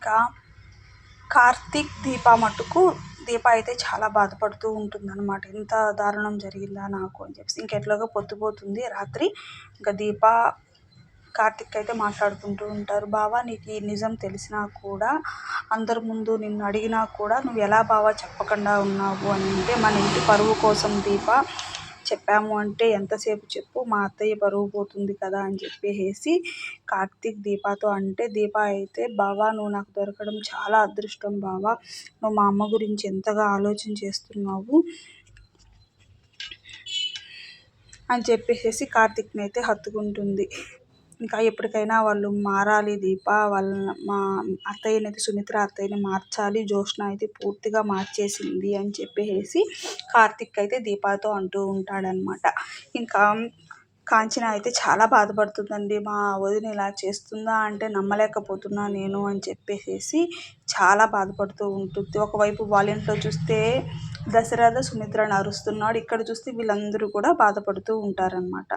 ఇంకా కార్తీక్ దీప మటుకు దీప అయితే చాలా బాధపడుతూ ఉంటుందన్నమాట. ఇంత దారుణం జరిగిందా నాకు అని చెప్పేసి ఇంకెట్లాగో పొద్దుపోతుంది రాత్రి ఇంకా దీప కార్తిక్ అయితే మాట్లాడుకుంటూ ఉంటారు. బావా నీకు ఈ నిజం తెలిసినా కూడా అందరి ముందు నిన్ను అడిగినా కూడా నువ్వు ఎలా బావా చెప్పకుండా ఉన్నావు? అని అంటే మన ఇంటి పరువు కోసం దీప చెప్పాము అంటే ఎంతసేపు చెప్పు మా అత్తయ్య పరువు పోతుంది కదా అని చెప్పేసి కార్తీక్ దీపాతో అంటే దీప అయితే బావా నువ్వు నాకు దొరకడం చాలా అదృష్టం బావా. నువ్వు మా అమ్మ గురించి ఎంతగా ఆలోచన చేస్తున్నావు? అని చెప్పేసి కార్తీక్ని అయితే హత్తుకుంటుంది. ఇంకా ఎప్పటికైనా వాళ్ళు మారాలి. దీప వాళ్ళ మా అత్తయ్యని అయితే సుమిత్ర అత్తయ్యని మార్చాలి. జోష్న అయితే పూర్తిగా మార్చేసింది అని చెప్పేసి కార్తీక్ అయితే దీపాతో అంటూ ఉంటాడనమాట ఇంకా కాంచన అయితే చాలా బాధపడుతుందండి. మా వదిన ఇలా చేస్తుందా అంటే నమ్మలేకపోతున్నా నేను అని చెప్పేసి చాలా బాధపడుతూ ఉంటుంది. ఒకవైపు వాళ్ళ ఇంట్లో చూస్తే దశరథ సుమిత్రను అరుస్తున్నాడు ఇక్కడ చూస్తే వీళ్ళందరూ కూడా బాధపడుతూ ఉంటారనమాట